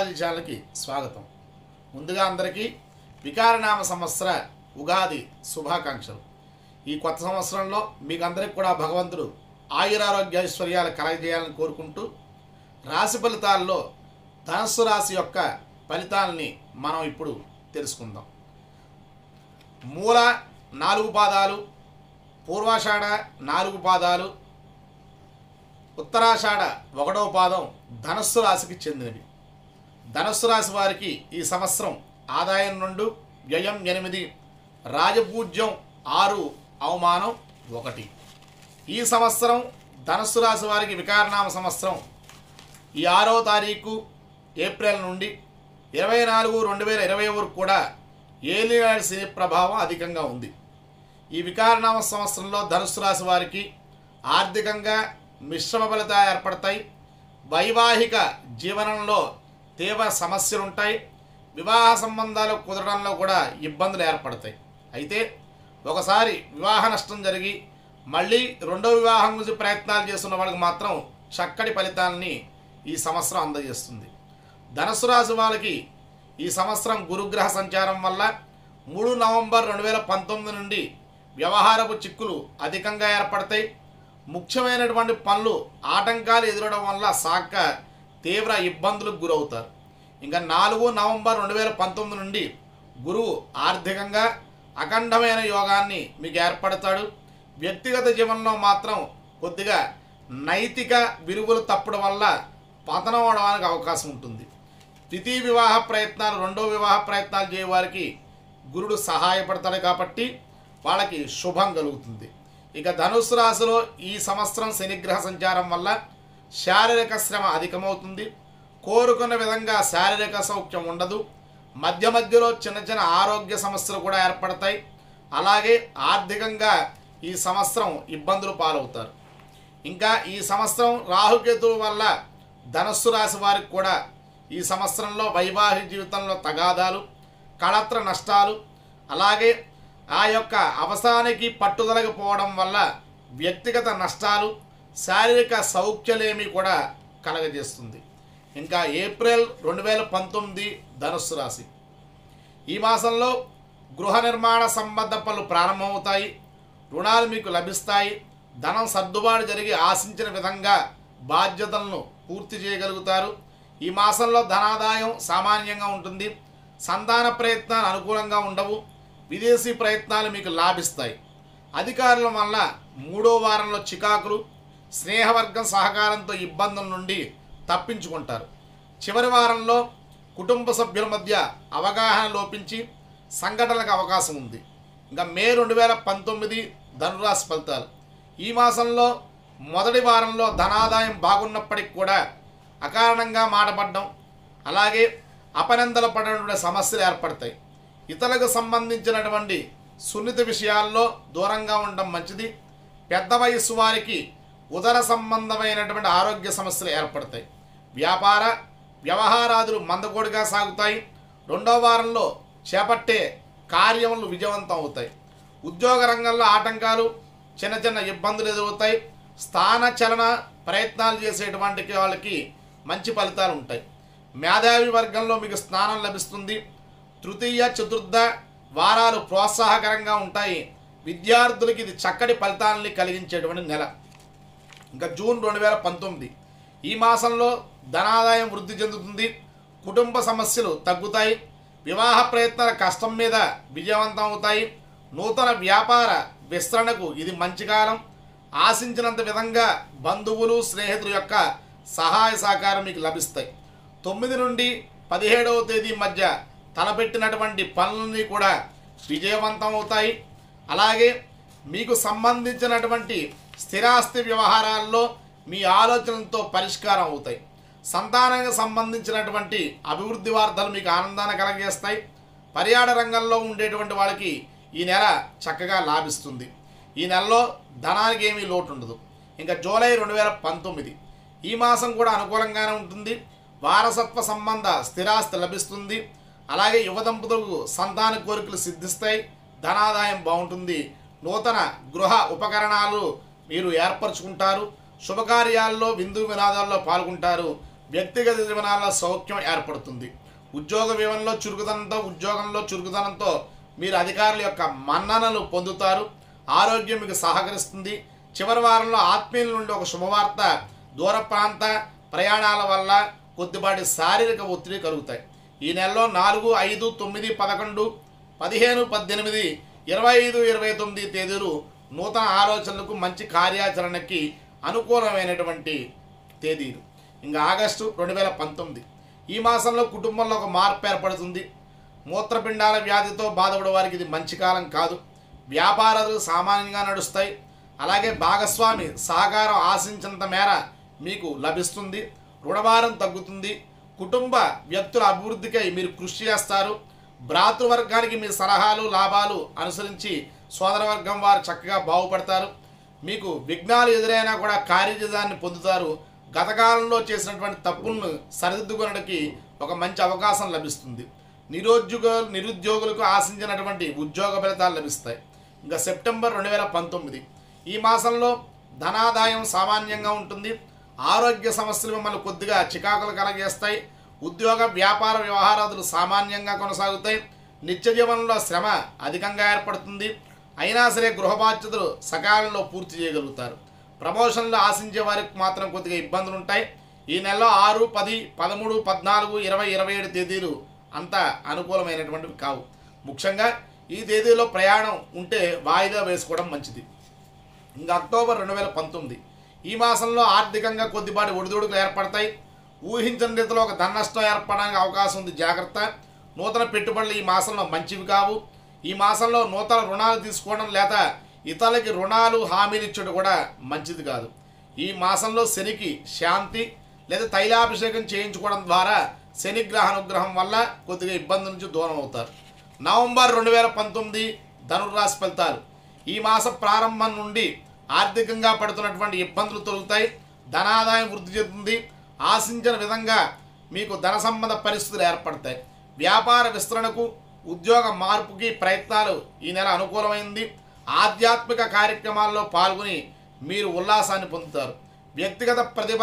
పవన్ స్వాగతం. ముందుగా అందరికీ వికారనామ సంవత్సర ఉగాది శుభాకాంక్షలు. ఈ కొత్త సంవత్సరంలో మీకు అందరికి కూడా భగవంతుడు ఆయురారోగ్య ఐశ్వర్యాలు కలగజేయాలని కోరుకుంటూ రాశి ఫలితాల్లో ధనస్సు రాశి యొక్క ఫలితాలని మనం ఇప్పుడు తెలుసుకుందాం. మూల నాలుగు పాదాలు పూర్వాషాఢ నాలుగు పాదాలు ఉత్తరాషాఢ ఒకటవ పాదం ధనస్సు రాశికి చెందినవి. ధనుసు రాశి వారికి ఈ సంవత్సరం ఆదాయం రెండు వ్యయం ఎనిమిది రాజపూజ్యం ఆరు అవమానం ఒకటి. ఈ సంవత్సరం ధనుసు రాశి వారికి వికారనామ సంవత్సరం. ఈ ఆరో తారీఖు ఏప్రిల్ నుండి ఇరవై నాలుగు రెండు వేల ఇరవై వరకు కూడా ఏలినాడు శని ప్రభావం అధికంగా ఉంది. ఈ వికారనామ సంవత్సరంలో ధనుసు రాశి వారికి ఆర్థికంగా మిశ్రమ ఫలితాలు ఏర్పడతాయి. వైవాహిక జీవనంలో తీవ్ర సమస్యలు ఉంటాయి వివాహ సంబంధాలు కుదరడంలో కూడా ఇబ్బందులు ఏర్పడతాయి. అయితే ఒకసారి వివాహ నష్టం జరిగి మళ్ళీ రెండో వివాహం గురించి ప్రయత్నాలు చేస్తున్న వాళ్ళకి మాత్రం చక్కటి ఫలితాలని ఈ సంవత్సరం అందజేస్తుంది. ధనుసు రాశి వాళ్ళకి ఈ సంవత్సరం గురుగ్రహ సంచారం వల్ల మూడు నవంబర్ రెండు వేల పంతొమ్మిది నుండి వ్యవహారపు చిక్కులు అధికంగా ఏర్పడతాయి. ముఖ్యమైనటువంటి పనులు ఆటంకాలు ఎదురడం వల్ల సాక్క తీవ్ర ఇబ్బందులకు గురవుతారు. ఇంకా నాలుగు నవంబర్ రెండు వేల పంతొమ్మిది నుండి గురువు ఆర్థికంగా అఖండమైన యోగాన్ని మీకు ఏర్పడతాడు. వ్యక్తిగత జీవనంలో మాత్రం కొద్దిగా నైతిక విలువలు తప్పడం వల్ల పతనం అవడానికి అవకాశం ఉంటుంది. ద్వితీయ వివాహ ప్రయత్నాలు రెండో వివాహ ప్రయత్నాలు చేయవారికి గురుడు సహాయపడతాడు కాబట్టి వాళ్ళకి శుభం కలుగుతుంది. ఇక ధనుసు రాశిలో ఈ సంవత్సరం శనిగ్రహ సంచారం వల్ల శారీరక శ్రమ అధికమవుతుంది. కోరుకున్న విధంగా శారీరక సౌఖ్యం ఉండదు. మధ్య మధ్యలో చిన్న చిన్న ఆరోగ్య సమస్యలు కూడా ఏర్పడతాయి. అలాగే ఆర్థికంగా ఈ సంవత్సరం ఇబ్బందులు పాలవుతారు. ఇంకా ఈ సంవత్సరం రాహుకేతువు వల్ల ధనస్సు రాశి వారికి కూడా ఈ సంవత్సరంలో వైవాహిక జీవితంలో తగాదాలు కళత్ర నష్టాలు అలాగే ఆ యొక్క అవసరానికి పట్టుదలకపోవడం వల్ల వ్యక్తిగత నష్టాలు శారీరక సౌఖ్యలేమి కూడా కలగజేస్తుంది. ఇంకా ఏప్రిల్ రెండు వేల పంతొమ్మిది ధనుస్సు రాశి. ఈ మాసంలో గృహ నిర్మాణ సంబంధ పనులు ప్రారంభమవుతాయి. రుణాలు మీకు లభిస్తాయి. ధనం సర్దుబాటు జరిగి ఆశించిన విధంగా బాధ్యతలను పూర్తి చేయగలుగుతారు. ఈ మాసంలో ధనాదాయం సామాన్యంగా ఉంటుంది. సంతాన ప్రయత్నాలు అనుకూలంగా ఉండవు. విదేశీ ప్రయత్నాలు మీకు లాభిస్తాయి. అధికారుల వల్ల మూడో వారంలో చికాకులు స్నేహవర్గం సహకారంతో ఇబ్బందుల నుండి తప్పించుకుంటారు. చివరి వారంలో కుటుంబ సభ్యుల మధ్య అవగాహన లోపించి సంఘటనలకు అవకాశం ఉంది. ఇంకా మే రెండు వేల పంతొమ్మిది ధనురాశి ఫలితాలు. ఈ మాసంలో మొదటి వారంలో ధనాదాయం బాగున్నప్పటికి కూడా అకారణంగా మాటపడడం అలాగే అపనందల పడటువంటి సమస్యలు ఏర్పడతాయి. ఇతరులకు సంబంధించినటువంటి సున్నిత విషయాల్లో దూరంగా ఉండడం మంచిది. పెద్ద వయస్సు వారికి ఉదర సంబంధమైనటువంటి ఆరోగ్య సమస్యలు ఏర్పడతాయి. వ్యాపార వ్యవహారాదులు మందకోడిగా సాగుతాయి. రెండో వారంలో చేపట్టే కార్యములు విజయవంతం అవుతాయి. ఉద్యోగ రంగంలో ఆటంకాలు చిన్న చిన్న ఇబ్బందులు ఎదురవుతాయి. స్థాన చలన ప్రయత్నాలు చేసేటువంటి వాళ్ళకి మంచి ఫలితాలు ఉంటాయి. మేధావి వర్గంలో మీకు స్నానం లభిస్తుంది. తృతీయ చతుర్థ వారాలు ప్రోత్సాహకరంగా ఉంటాయి. విద్యార్థులకి ఇది చక్కటి ఫలితాలని కలిగించేటువంటి నెల. ఇంకా జూన్ రెండు వేల పంతొమ్మిది. ఈ మాసంలో ధనాదాయం వృద్ధి చెందుతుంది. కుటుంబ సమస్యలు తగ్గుతాయి. వివాహ ప్రయత్నాల కష్టం మీద విజయవంతం అవుతాయి. నూతన వ్యాపార విస్తరణకు ఇది మంచి కాలం. ఆశించినంత విధంగా బంధువులు స్నేహితుల యొక్క సహాయ సహకారం మీకు లభిస్తాయి. తొమ్మిది నుండి పదిహేడవ తేదీ మధ్య తలపెట్టినటువంటి పనులన్నీ కూడా విజయవంతం అవుతాయి. అలాగే మీకు సంబంధించినటువంటి స్థిరాస్తి వ్యవహారాల్లో మీ ఆలోచనలతో పరిష్కారం అవుతాయి. సంతానానికి సంబంధించినటువంటి అభివృద్ధి వార్తలు మీకు ఆనందాన్ని కలగజేస్తాయి. పర్యాటక రంగంలో ఉండేటువంటి వాళ్ళకి ఈ నెల చక్కగా లాభిస్తుంది. ఈ నెలలో ధనానికి ఏమీ లోటు ఉండదు ఇంకా జూలై రెండు వేల పంతొమ్మిది. ఈ మాసం కూడా అనుకూలంగానే ఉంటుంది. వారసత్వ సంబంధ స్థిరాస్తి లభిస్తుంది. అలాగే యువ దంపతులకు సంతాన కోరికలు సిద్ధిస్తాయి. ధనాదాయం బాగుంటుంది. నూతన గృహ ఉపకరణాలు మీరు ఏర్పరచుకుంటారు. శుభకార్యాల్లో విందు వినాదాల్లో పాల్గొంటారు. వ్యక్తిగత జీవనాల్లో సౌఖ్యం ఏర్పడుతుంది. ఉద్యోగ వ్యవహారంలో చురుకుదనంతో ఉద్యోగంలో చురుకుదనంతో మీరు అధికారుల యొక్క మన్ననలు పొందుతారు. ఆరోగ్యం మీకు సహకరిస్తుంది. చివరి వారంలో ఆత్మీయుల నుండి ఒక శుభవార్త దూర ప్రాంత ప్రయాణాల వల్ల కొద్దిపాటి శారీరక ఒత్తిడి కలుగుతాయి. ఈ నెలలో నాలుగు ఐదు తొమ్మిది పదకొండు పదిహేను పద్దెనిమిది ఇరవై ఐదు ఇరవై తొమ్మిది తేదీలు నూతన ఆలోచనలకు మంచి కార్యాచరణకి అనుకూలమైనటువంటి తేదీలు ఇంకా ఆగస్టు రెండు వేల పంతొమ్మిది. ఈ మాసంలో కుటుంబంలో ఒక మార్పు ఏర్పడుతుంది. మూత్రపిండాల వ్యాధితో బాధపడే వారికి ఇది మంచి కాలం కాదు. వ్యాపారాలు సామాన్యంగా నడుస్తాయి. అలాగే భాగస్వామి సహకారం ఆశించినంత మేర మీకు లభిస్తుంది. రుణభారం తగ్గుతుంది. కుటుంబ వ్యక్తుల అభివృద్ధికై మీరు కృషి చేస్తారు. భ్రాతృవర్గానికి మీ సలహాలు లాభాలు అనుసరించి సోదరవర్గం వారు చక్కగా బాగుపడతారు. మీకు విఘ్నాలు ఎదురైనా కూడా కార్యజాన్ని పొందుతారు. గతకాలంలో చేసినటువంటి తప్పులను సరిదిద్దుకునడానికి ఒక మంచి అవకాశం లభిస్తుంది. నిరుద్యోగ నిరుద్యోగులకు ఆశించినటువంటి ఉద్యోగ ఫలితాలు లభిస్తాయి. ఇంకా సెప్టెంబర్ రెండు వేల పంతొమ్మిది. ఈ మాసంలో ధనాదాయం సామాన్యంగా ఉంటుంది. ఆరోగ్య సమస్యలు మిమ్మల్ని కొద్దిగా చికాకులు కలగజేస్తాయి. ఉద్యోగ వ్యాపార వ్యవహారాదులు సామాన్యంగా కొనసాగుతాయి. నిత్య జీవనంలో శ్రమ అధికంగా ఏర్పడుతుంది. అయినా సరే గృహ బాధ్యతలు సకాలంలో పూర్తి చేయగలుగుతారు. ప్రమోషన్లు ఆశించే వారికి మాత్రం కొద్దిగా ఇబ్బందులు ఉంటాయి ఈ నెలలో ఆరు పది పదమూడు పద్నాలుగు ఇరవై ఇరవై ఏడు తేదీలు అంత అనుకూలమైనటువంటివి కావు. ముఖ్యంగా ఈ తేదీలో ప్రయాణం ఉంటే వాయిదా వేసుకోవడం మంచిది. ఇంకా అక్టోబర్ రెండు వేల పంతొమ్మిది. ఈ మాసంలో ఆర్థికంగా కొద్దిపాటి ఒడిదుడుకులు ఏర్పడతాయి. ఊహించని రీతిలో ఒక ధన నష్టం ఏర్పడడానికి అవకాశం ఉంది. జాగ్రత్త. నూతన పెట్టుబడులు ఈ మాసంలో మంచివి కావు. ఈ మాసంలో నూతన రుణాలు తీసుకోవడం లేదా ఇతరులకి రుణాలు హామీలు ఇచ్చడం కూడా మంచిది కాదు. ఈ మాసంలో శనికి శాంతి లేదా తైలాభిషేకం చేయించుకోవడం ద్వారా శని గ్రహానుగ్రహం వల్ల కొద్దిగా ఇబ్బంది నుంచి దూరం అవుతారు. నవంబర్ రెండు వేల పంతొమ్మిది ధనుర్రాశి ఫలితాలు. ఈ మాస ప్రారంభం నుండి ఆర్థికంగా పడుతున్నటువంటి ఇబ్బందులు తొలుగుతాయి. ధనాదాయం వృద్ధి చెందుతుంది. ఆశించిన విధంగా మీకు ధన సంబంధ పరిస్థితులు ఏర్పడతాయి. వ్యాపార విస్తరణకు ఉద్యోగ మార్పుకి ప్రయత్నాలు ఈ నెల అనుకూలమైంది. ఆధ్యాత్మిక కార్యక్రమాల్లో పాల్గొని మీరు ఉల్లాసాన్ని పొందుతారు. వ్యక్తిగత ప్రతిభ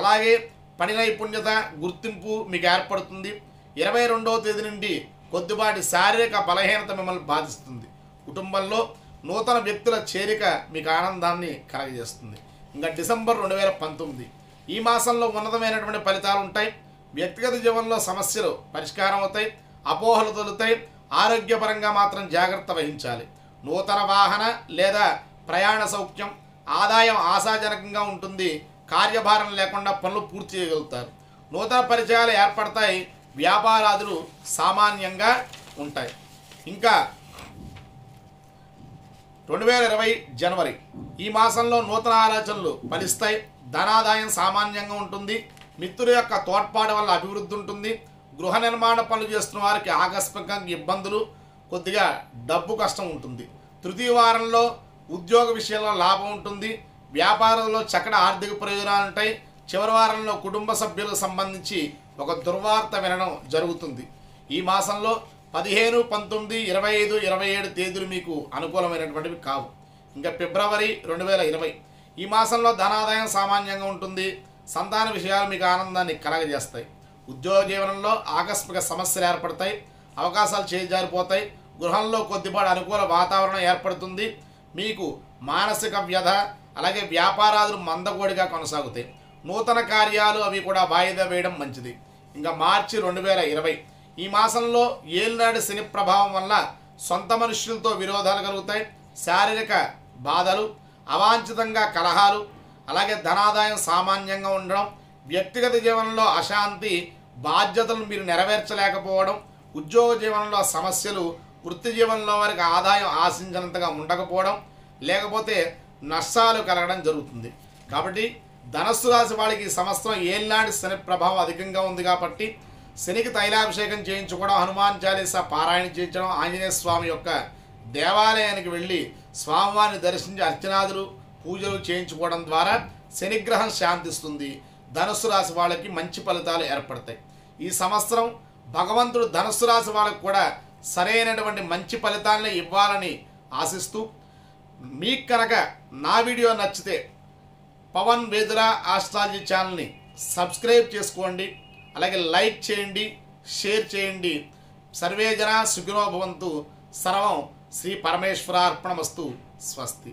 అలాగే పని నైపుణ్యత గుర్తింపు మీకు ఏర్పడుతుంది. ఇరవై రెండవ తేదీ నుండి కొద్దిపాటి శారీరక బలహీనత మిమ్మల్ని బాధిస్తుంది. కుటుంబంలో నూతన వ్యక్తుల చేరిక మీకు ఆనందాన్ని కలగజేస్తుంది. ఇంకా డిసెంబర్ రెండు వేల పంతొమ్మిది. ఈ మాసంలో ఉన్నతమైనటువంటి ఫలితాలు ఉంటాయి. వ్యక్తిగత జీవనంలో సమస్యలు పరిష్కారం అవుతాయి. అపోహలు తొలుతాయి ఆరోగ్యపరంగా మాత్రం జాగ్రత్త వహించాలి. నూతన వాహన లేదా ప్రయాణ సౌఖ్యం ఆదాయం ఆశాజనకంగా ఉంటుంది. కార్యభారం లేకుండా పనులు పూర్తి చేయగలుగుతారు. నూతన పరిచయాలు ఏర్పడతాయి. వ్యాపారాదులు సామాన్యంగా ఉంటాయి. ఇంకా రెండు వేల ఇరవై జనవరి ఈ మాసంలో నూతన ఆలోచనలు ఫలిస్తాయి. ధనాదాయం సామాన్యంగా ఉంటుంది. మిత్రుల యొక్క తోడ్పాటు వల్ల అభివృద్ధి ఉంటుంది. గృహ నిర్మాణ పనులు చేస్తున్న వారికి ఆకస్మికంగా ఇబ్బందులు కొద్దిగా డబ్బు కష్టం ఉంటుంది. తృతీయ వారంలో ఉద్యోగ విషయంలో లాభం ఉంటుంది. వ్యాపారంలో చక్కటి ఆర్థిక ప్రయోజనాలు ఉంటాయి. చివరి వారంలో కుటుంబ సభ్యులకు సంబంధించి ఒక దుర్వార్త వినడం జరుగుతుంది. ఈ మాసంలో పదిహేను పంతొమ్మిది ఇరవై ఐదు ఇరవై ఏడు తేదీలు మీకు అనుకూలమైనటువంటివి కావు. ఇంకా ఫిబ్రవరి రెండు వేల ఇరవై. ఈ మాసంలో ధనాదాయం సామాన్యంగా ఉంటుంది. సంతాన విషయాలు మీకు ఆనందాన్ని కలగజేస్తాయి. ఉద్యోగ జీవనంలో ఆకస్మిక సమస్యలు ఏర్పడతాయి అవకాశాలు చేజారిపోతాయి గృహంలో కొద్దిపాటి అనుకూల వాతావరణం ఏర్పడుతుంది మీకు మానసిక వ్యధ అలాగే వ్యాపారాలు మందకోడిగా కొనసాగుతాయి. నూతన కార్యాలు అవి కూడా వాయిదా వేయడం మంచిది. ఇంకా మార్చి రెండు వేల ఇరవై ఈ మాసంలో ఏలినాడు శని ప్రభావం వల్ల సొంత మనుషులతో విరోధాలు కలుగుతాయి శారీరక బాధలు అవాంఛితంగా కలహాలు అలాగే ధనాదాయం సామాన్యంగా ఉండడం వ్యక్తిగత జీవనంలో అశాంతి బాధ్యతలు మీరు నెరవేర్చలేకపోవడం ఉద్యోగ జీవనంలో సమస్యలు వృత్తి జీవనంలో వారికి ఆదాయం ఆశించినంతగా ఉండకపోవడం లేకపోతే నష్టాలు కలగడం జరుగుతుంది. కాబట్టి ధనస్సు రాశి వాళ్ళకి ఈ సంవత్సరం ఏళ్ళనాటి శని ప్రభావం అధికంగా ఉంది కాబట్టి శనికి తైలాభిషేకం చేయించుకోవడం హనుమాన్ చాలీసా పారాయణ చేయించడం ఆంజనేయ స్వామి యొక్క దేవాలయానికి వెళ్ళి స్వామివారిని దర్శించి అర్చనాదులు పూజలు చేయించుకోవడం ద్వారా శనిగ్రహం శాంతిస్తుంది. ధనుసు రాశి వాళ్ళకి మంచి ఫలితాలు ఏర్పడతాయి. ఈ సంవత్సరం భగవంతుడు ధనుసు రాశి వాళ్ళకు కూడా సరైనటువంటి మంచి ఫలితాలను ఇవ్వాలని ఆశిస్తూ మీకు కనుక నా వీడియో నచ్చితే పవన్ వేదురా ఆస్ట్రాలజీ ఛానల్ని సబ్స్క్రైబ్ చేసుకోండి అలాగే లైక్ చేయండి షేర్ చేయండి. సర్వేజన సుఖినో సర్వం శ్రీ పరమేశ్వరార్పణమస్తు. స్వస్తి.